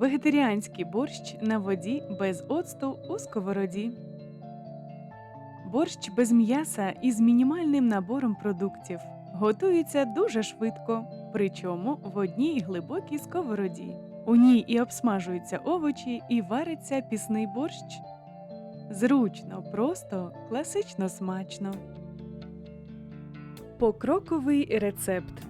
Вегетаріанський борщ на воді без оцту у сковороді. Борщ без м'яса із мінімальним набором продуктів. Готується дуже швидко, причому в одній глибокій сковороді. У ній і обсмажуються овочі, і вариться пісний борщ. Зручно, просто, класично смачно. Покроковий рецепт.